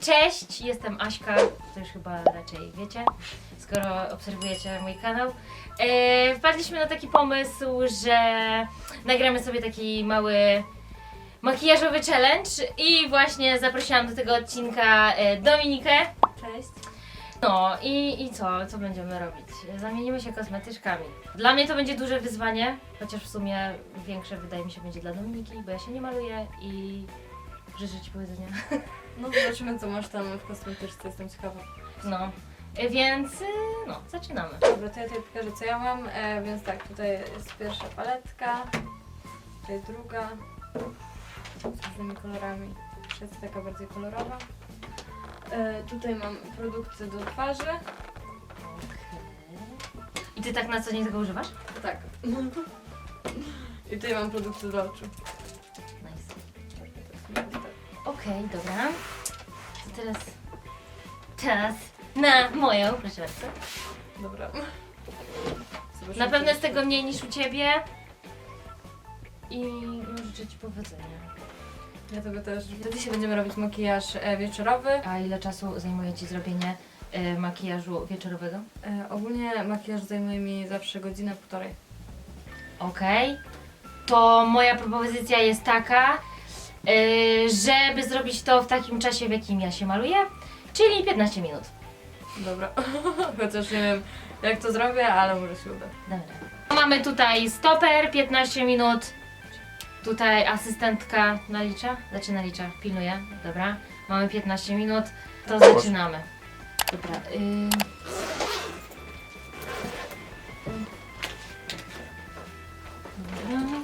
Cześć, jestem Aśka, to już chyba raczej wiecie, skoro obserwujecie mój kanał. E, wpadliśmy na taki pomysł, że nagramy sobie taki mały makijażowy challenge i właśnie zaprosiłam do tego odcinka e, Dominikę. Cześć. No i, i co? Co będziemy robić? Zamienimy się kosmetyczkami. Dla mnie to będzie duże wyzwanie, chociaż w sumie większe wydaje mi się będzie dla Dominiki, bo ja się nie maluję i życzę Ci powodzenia. No zobaczymy co masz tam w kosmetyczce, jestem ciekawa. No, e, więc y, no, zaczynamy. Dobra, to ja tutaj pokażę co ja mam, e, więc tak, tutaj jest pierwsza paletka, tutaj druga, z różnymi kolorami, Jeszcze jest taka bardziej kolorowa. E, tutaj mam produkty do twarzy, I Ty tak na co dzień tego używasz? tak. I tutaj mam produkty do oczu. Okej, dobra. To teraz czas na moją, proszę bardzo. Dobra. Zobaczymy, Na pewno jest tego mniej niż u Ciebie. I no, życzę Ci powodzenia. Ja tobie też. Wtedy się będziemy robić makijaż e, wieczorowy. A ile czasu zajmuje Ci zrobienie y, makijażu wieczorowego? E, ogólnie makijaż zajmuje mi zawsze godzinę, półtorej. Okej. To moja propozycja jest taka, żeby zrobić to w takim czasie, w jakim ja się maluję, czyli 15 minut. Dobra. Chociaż nie wiem jak to zrobię, ale może się uda. Dobra. Mamy tutaj stoper, 15 minut. Tutaj asystentka nalicza, znaczy nalicza, pilnuje, dobra. Mamy 15 minut, to zaczynamy. Dobra. Y... Dobra.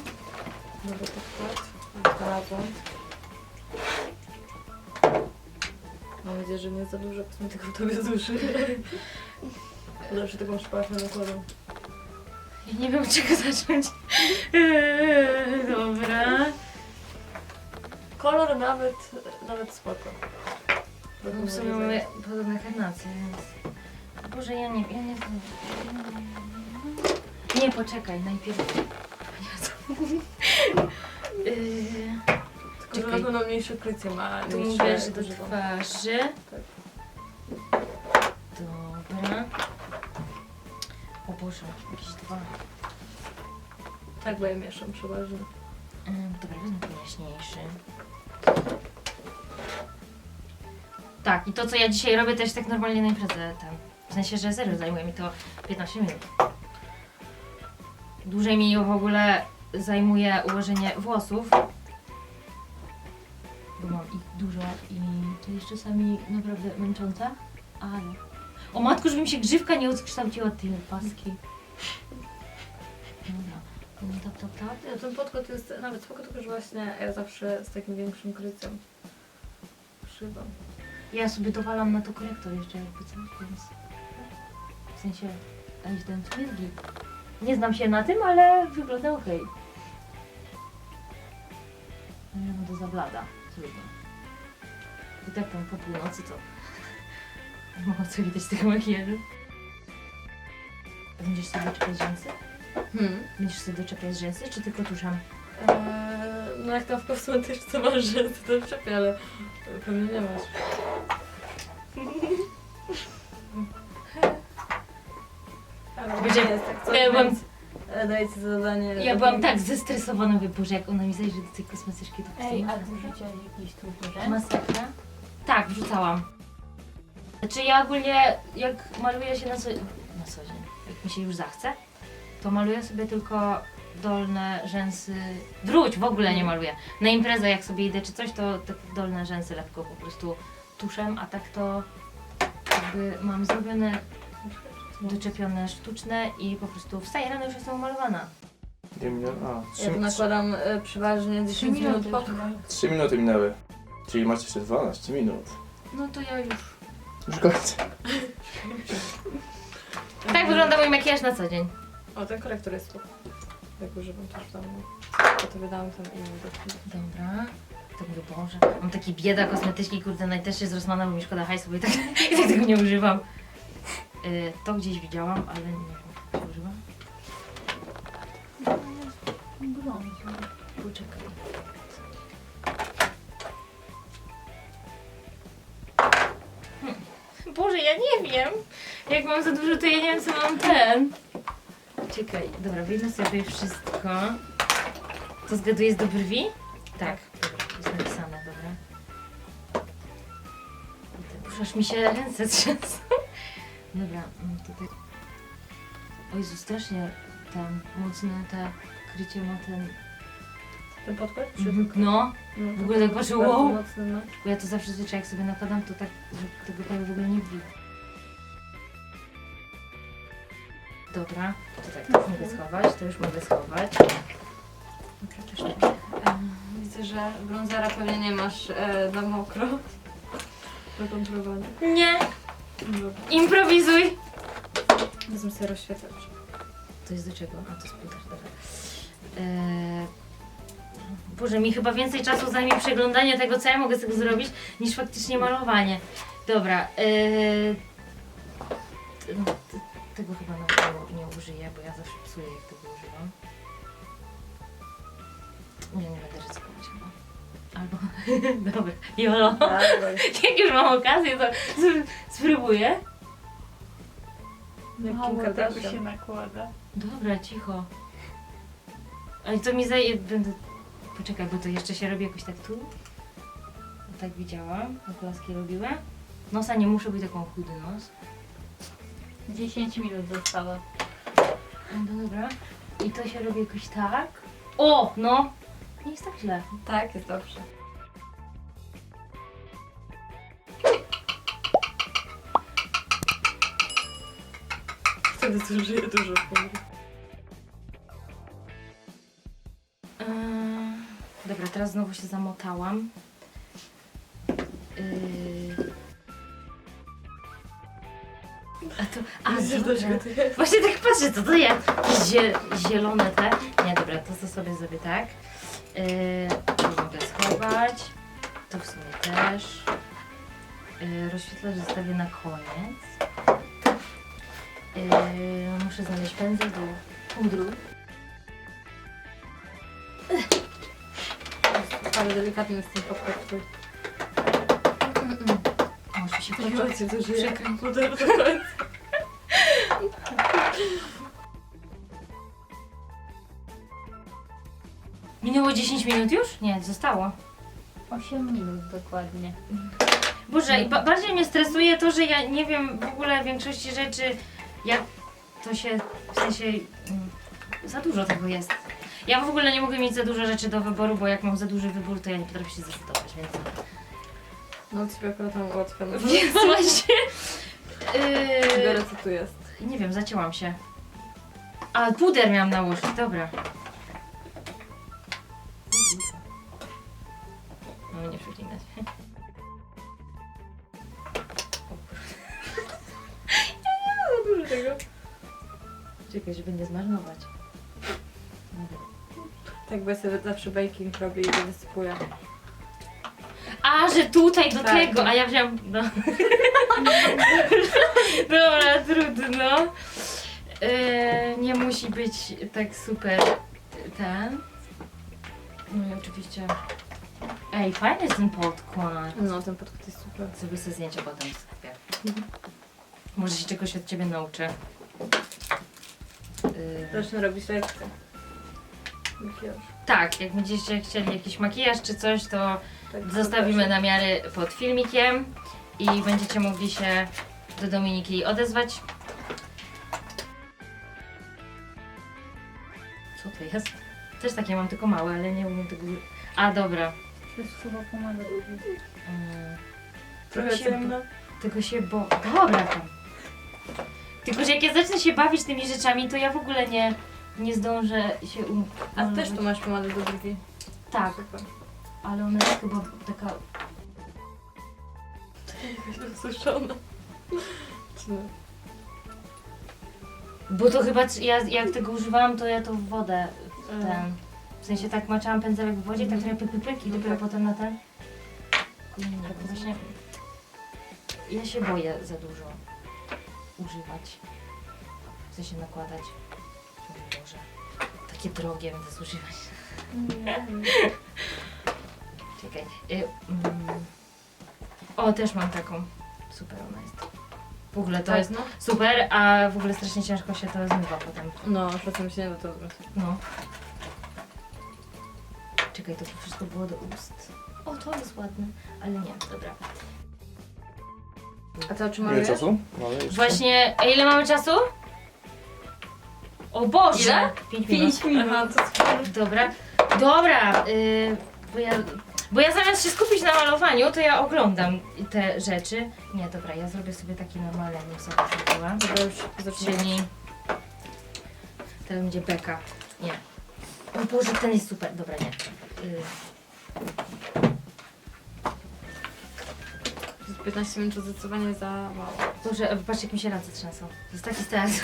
Dobra, podkład. Znalazłam. Nadzieję, że nie za dużo kosmetyków tobie zuszy. Zawsze taką szpachę nakładam. Ja nie wiem od czego zacząć. Eee, Dobra. Kolor nawet, nawet spoko. W sumie mamy podobne karnacje, więc... Boże, ja nie... Ja nie... Nie, poczekaj, najpierw... Jezu. Yy, Czekaj. na pewno mniejsze krycie ma. Tu mówię, e, że do używam. twarzy. Tak. Dobra. O Boże, jakieś dwa. Tak, bo ja mieszam przeważnie. Ym, Dobra, wezmę ten jaśniejszy. Tak, i to co ja dzisiaj robię też tak normalnie na imprezę tam. W sensie, że serio zajmuje mi to 15 minut. Dłużej mi w ogóle zajmuje ułożenie włosów. To jest czasami naprawdę męczące, ale... O matku, żeby mi się grzywka nie odkształciła od tej paski. Dobra. Mm, Tap, tap, tap. Ja, ten podkład jest nawet spoko, tylko że właśnie ja zawsze z takim większym kryciem szybam. Ja sobie dowalam na to korektor jeszcze jakby co, więc... W sensie, a i ten twierdzi. Nie znam się na tym, ale wygląda okej. Ale no to zablada. Trudno. I tak tam po północy to... Mało co widać z tego makijażu. A Będziesz sobie doczepiać rzęsy? Hmm. Będziesz sobie doczepiać rzęsy, czy tylko tuszem? Eee, no jak tam w kosmetyczce masz rzęsy, to czepię, ale pewnie nie masz. Będzie- jest tak co, ja byłam- e, Dajcie zadanie. Ja byłam tak zestresowana, mówię, Boże, jak ona mi zajrzy do tej kosmetyczki, to Ej, a ty rzuciłaś jakiś tu duże? Masakra? Tak, wrzucałam. Znaczy ja ogólnie jak maluję się na co, na co dzień, jak mi się już zachce, to maluję sobie tylko dolne rzęsy, wróć, w ogóle nie maluję. Na imprezę jak sobie idę czy coś, to te dolne rzęsy lekko po prostu tuszem, a tak to jakby mam zrobione, doczepione sztuczne i po prostu wstaję rano już jestem umalowana. Nie minęły. A, Ja trzy, tu nakładam e, przeważnie 10 minut po. trzy minuty minęły. Czyli macie jeszcze 12 minut. No to ja już. Już kończę. Tak wygląda mój makijaż na co dzień. O, ten korektor jest spoko. Jak używam też w domu. To wydałam tam innym do Dobra. To mówię, Boże, mam taki bieda kosmetyczki, kurde, najtęższy z Rossmana, bo mi szkoda hajsu, bo i tak, i tak tego nie używam. Y, to gdzieś widziałam, ale nie wiem, czy używam. Poczekaj. Ja nie wiem. Jak mam za dużo, to ja nie wiem, co mam ten. Czekaj, dobra, wyjdę sobie wszystko. To zgaduję do brwi? Tak, jest napisane, dobra. Aż mi się ręce trzęsą. Dobra, mm, tutaj. O Jezu, strasznie ten, mocne te krycie ma ten... Ten podkład? No, No, w ogóle tak patrzę, bardzo wow. mocny, no. bo ja to zawsze zwyczaj jak sobie nakładam, to tak, że tego prawie w ogóle nie widać. Dobra, to tak, to już mogę schować, to już mogę schować. Dobra, też tak. Em, Widzę, że brązera pewnie nie masz e, na mokro. Do kontrolowania. Nie, Dobra. improwizuj! Wezmę sobie rozświetlacz. To jest do czego? A to jest puder, dobra. Eee... Boże, mi chyba więcej czasu zajmie przeglądanie tego, co ja mogę z tego zrobić, niż faktycznie malowanie. Dobra, t- no, t- tego chyba nawet nie, nie użyję, bo ja zawsze psuję, jak tego używam. Nie, nie będę ryzykować chyba. Albo, dobra, jolo. Jak już mam okazję, to sp- spróbuję. Jak Kim Mało tego Kardashian. się nakłada. Dobra, cicho. Ale to mi zajęje. Będę. Poczekaj, bo to jeszcze się robi jakoś tak tu. O, tak widziałam, jak laski robiły. Nosa nie muszę być taką chudy nos. 10 minut zostało. No dobra. I to się robi jakoś tak. O, no! Nie jest tak źle. Tak, jest dobrze. Wtedy zużyję dużo chmur. Eee, teraz znowu się zamotałam. Yy... A to. A, dobra. Właśnie tak patrzę, co to jest? Zie zielone te. Nie, dobra, to co sobie zrobię tak. Yy, tu mogę schować. To w sumie też. Yy, rozświetlacz zostawię na koniec. Yy, muszę znaleźć pędzel do pudru. Ale delikatny jest ten podkład twój. Może się poczuć. cię zużyję. Przekręć. Puder do końca. Minęło 10 minut już? Nie, zostało. 8 minut dokładnie. Boże, i ba- bardziej mnie stresuje to, że ja nie wiem w ogóle większości rzeczy, jak to się, w sensie, mm, za dużo tego jest. Ja w ogóle nie mogę mieć za dużo rzeczy do wyboru, bo jak mam za duży wybór, to ja nie potrafię się zdecydować, więc... No ciebie akurat mam łatwe. No. Więc właśnie... Biorę Yy, co tu jest. nie wiem, zacięłam się. A, puder miałam nałożyć, dobra. No nie przeklinać. Za dużo tego. Czekaj, żeby nie zmarnować. Dobra. Tak, bo ja sobie zawsze baking robię i go wysypuję. A, że tutaj do Tak. tego, a ja wziąłam. No. Dobra, trudno. E, nie musi być tak super ten. No i oczywiście. Ej, fajny jest ten podkład. No, ten podkład jest super. Zrobię sobie zdjęcie potem w sklepie. Może się czegoś od ciebie nauczę. E, Zacznę robić lekcje. Makijaż. tak, jak będziecie chcieli jakiś makijaż czy coś, to Tak, Zostawimy namiary pod filmikiem i będziecie mogli się do Dominiki odezwać. Co to jest? Też takie mam, tylko małe, ale nie umiem tego... A, dobra. To jest chyba pomada. Mm, Trochę tego się, ciemno. tego się bo... Dobra tam. Tylko, że jak ja zacznę się bawić tymi rzeczami, to ja w ogóle nie, nie zdążę się um... A też tu masz pomadę do brwi. Tak, Super. ale ona jest chyba taka... Nie? Bo to chyba, ja jak tego używałam, to ja to w wodę w ten. W sensie tak maczałam pędzelek w wodzie, tak Mhm. trochę pyk, pyk, pyk i No dopiero tak. potem na ten. Nie, nie, bo właśnie ja się boję za dużo używać. W sensie nakładać. Boże, takie drogie będę zużywać. Czekaj. Y, mm. O, też mam taką. Super ona jest. W ogóle to Tak, jest no. super, a w ogóle strasznie ciężko się to zmywa potem. No, potem się nie to No. Czekaj, to wszystko było do ust. O, to jest ładne, ale nie, dobra. A to o czym Ile malujesz? czasu mamy jeszcze? Właśnie, a ile mamy czasu? O Boże! Ile? Pięć minut. Pięć minut. Aha, to. Dobra, dobra, y, bo, ja, bo ja zamiast się skupić na malowaniu, to ja oglądam te rzeczy. Nie, dobra, ja zrobię sobie taki normalny, jak sobie zrobiłam. Dobra, już zaczynamy. Czyli ten będzie beka. Nie. O Boże, ten jest super. Dobra, nie. Y, 15 minut to zdecydowanie za mało. Boże, patrz jak mi się ręce trzęsą. To jest taki stres.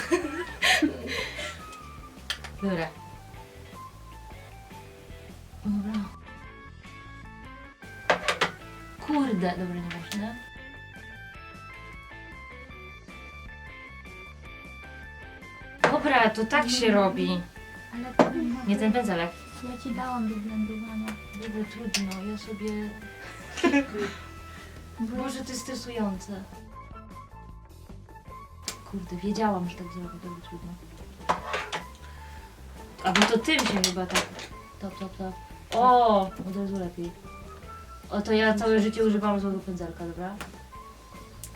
Dobra. Dobra. Kurde, dobra, nieważne. Dobra, to tak się robi. Ale to nie ten pędzelek. Ja ci dałam do blendowania. Dobra, trudno, ja sobie... Boże, to jest stresujące. Kurde, wiedziałam, że tak zrobię, dobra, trudno. A bo to tym się chyba tak... Top, top, top. O, od razu lepiej. O, to ja całe życie używam złego pędzelka, dobra?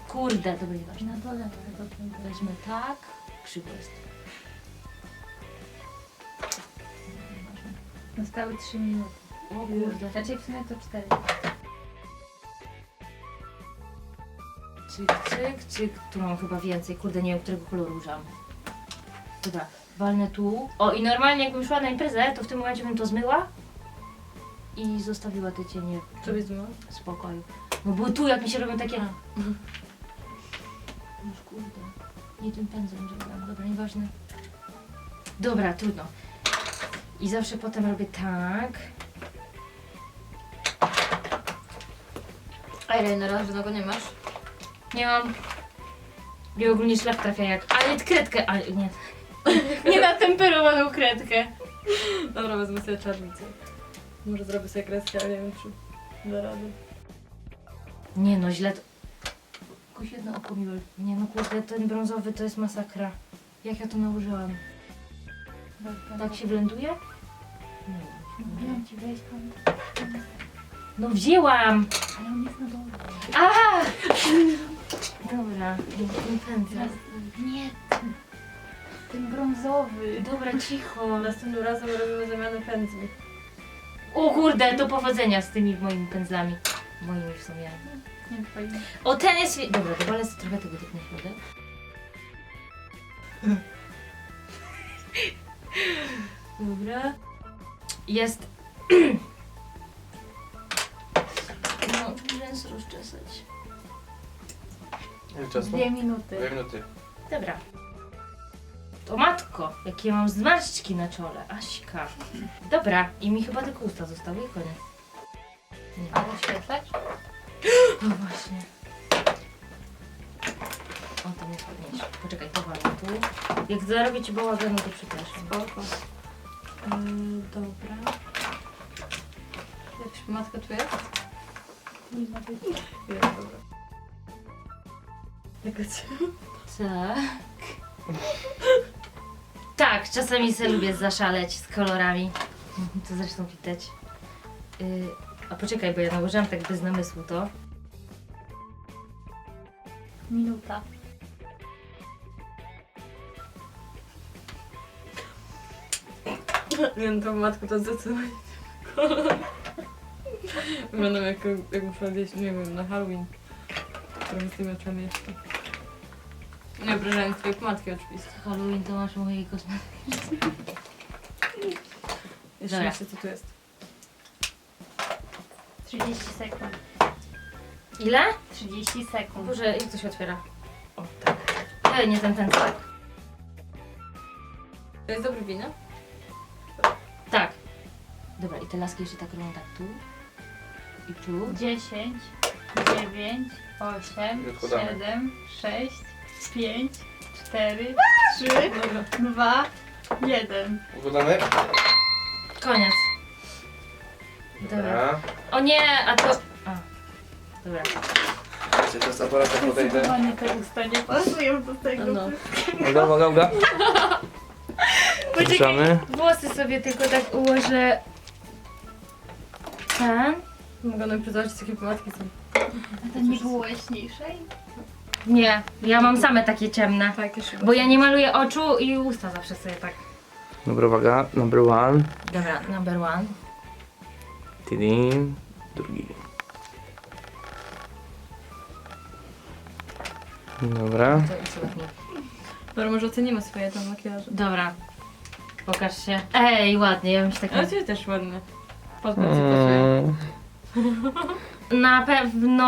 Kurde, dobra, nieważne. Na dole tego pędzla. Weźmy tak, krzywo jest. Zostały 3 minuty. O kurde. Znaczy w sumie to 4. Cyk, cyk, cyk. Tu mam chyba więcej. Kurde, nie wiem, którego koloru użam. Dobra, walnę tu. O, i normalnie jakbym szła na imprezę, to w tym momencie bym to zmyła i zostawiła te cienie Co byś zmyła? w spokoju. No bo tu, jak mi się robią takie... Już kurde. Nie tym pędzlem zrobiłam. Dobra, nieważne. Dobra, trudno. I zawsze potem robię tak. Eyelinera żadnego nie masz? Nie mam. I ogólnie szlak trafia jak. Ale kredkę. Ale nie. nie na temperowaną kredkę. Dobra, wezmę sobie czarnicę. Może zrobię sobie kreskę, ale nie wiem czy da radę. Nie no, źle to. Jakoś jedno oko mi. Nie no kurde, ten brązowy to jest masakra. Jak ja to nałożyłam? Tak się blenduje? Nie. Mówiłam ci wejść pan. No wzięłam! Ale on jest na dole. Aha! Dobra, nie pędzę. Nie ten. Brązowy. Dobra, cicho. Następnym razem robimy zamianę pędzli. O kurde, to powodzenia z tymi moimi pędzlami. Moimi w sumie. Nie twoim. O, ten jest... Dobra, dowalę sobie trochę tego tak na środek. Dobra. Jest... No, rzęs rozczesać. Ile czasu? Dwie minuty. Dwie minuty. Dobra. To matko, jakie mam zmarszczki na czole. Aśka. Dobra, i mi chyba tylko usta zostały i koniec. Nie. A rozświetlać? No właśnie. O, to jest ładniejsze. Poczekaj, powalę tu. Jak zarobię ci bałaganu, to przepraszam. Spoko. Ym, dobra. Jakaś pomadka tu jest? Nie ma być. Jest, dobra. Jaka ci? Tak. Tak, czasami sobie lubię zaszaleć z kolorami. To zresztą widać. Yy, a poczekaj, bo ja nałożyłam tak bez namysłu to. Minuta. Nie no, tą matkę to zdecydowanie kolor. Wyglądam jak, jak muszę odjeść, nie wiem, na Halloween. Trochę z tymi oczami jeszcze. Nie obrażając twojej pomadki oczywiście. Halloween to masz mojej kosmetyki. Jeszcze Dobra. nie wiem, co tu jest. 30 sekund. Ile? 30 O sekund. Boże, jak to się otwiera? O, tak. Ej, nie ten, ten, tak. To jest dobry wino? Tak. Dobra, i te laski jeszcze tak robią tak tu. I tu. 10, 9, 8, I odkładamy. 7, 6, 5, 4, 3, Dobra. 2, 1. Układamy? Koniec. Dobra. O nie, a to... A, dobra. Czekajcie, to z aparatem podejdę. Zdecydowanie te usta nie pasują do tego. No. Uwaga, uwaga, uwaga. Ruszamy. Włosy sobie tylko tak ułożę. Ten? Mogę nam przytoczyć, jakie pomadki są. A to nie było jaśniejszej? Nie, ja mam same takie ciemne. Tak, jeszcze Bo ja nie maluję oczu i usta zawsze sobie tak. Dobra, uwaga. Number one. Dobra, number one. Tidin. Drugi. Dobra. To i cudownie. Dobra, może ocenimy swoje tam makijaże. Dobra. Pokaż się. Ej, ładnie, ja bym się tak... Ale ciebie też ładnie. Podpad ci pasuje. Mm. Na pewno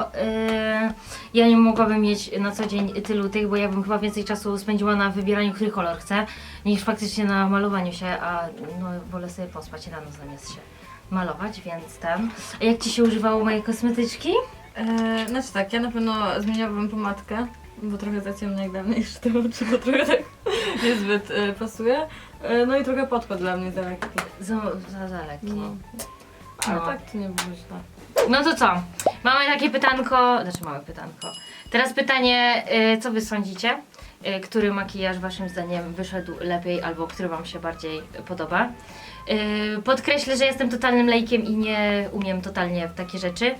y, ja nie mogłabym mieć na co dzień tylu tych, bo ja bym chyba więcej czasu spędziła na wybieraniu, który kolor chcę, niż faktycznie na malowaniu się, a no, wolę sobie pospać rano zamiast się malować, więc ten. A jak Ci się używało mojej kosmetyczki? Eee, znaczy tak, ja na pewno zmieniałabym pomadkę, bo trochę za ciemno jak dla mnie jeszcze te oczy, bo trochę tak niezbyt e, pasuje. E, no i trochę podkład dla mnie za lekki. Za, za, za lekki. No. Ale No. tak to nie było źle. No to co? Mamy takie pytanko, znaczy małe pytanko. Teraz pytanie, y, co wy sądzicie? Y, Który makijaż waszym zdaniem wyszedł lepiej albo który wam się bardziej podoba? Y, Podkreślę, że jestem totalnym lejkiem i nie umiem totalnie w takie rzeczy.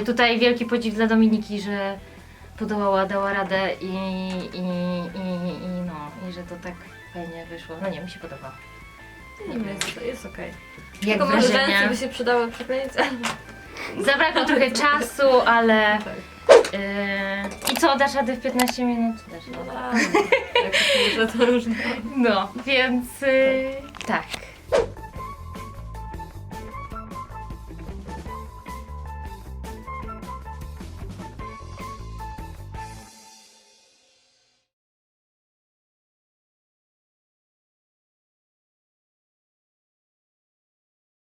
Y, Tutaj wielki podziw dla Dominiki, że podołała, dała radę i, i, i, i no, i że to tak fajnie wyszło. No nie, mi się podoba. Nie wiem, jest, jest okej. Jak Tylko może wrażenia? by się przydały przykleić. Zabrakło trochę czasu, ale... Yy, I co, dasz radę w 15 minut? Dasz No radę. tak. No, więc yy, tak.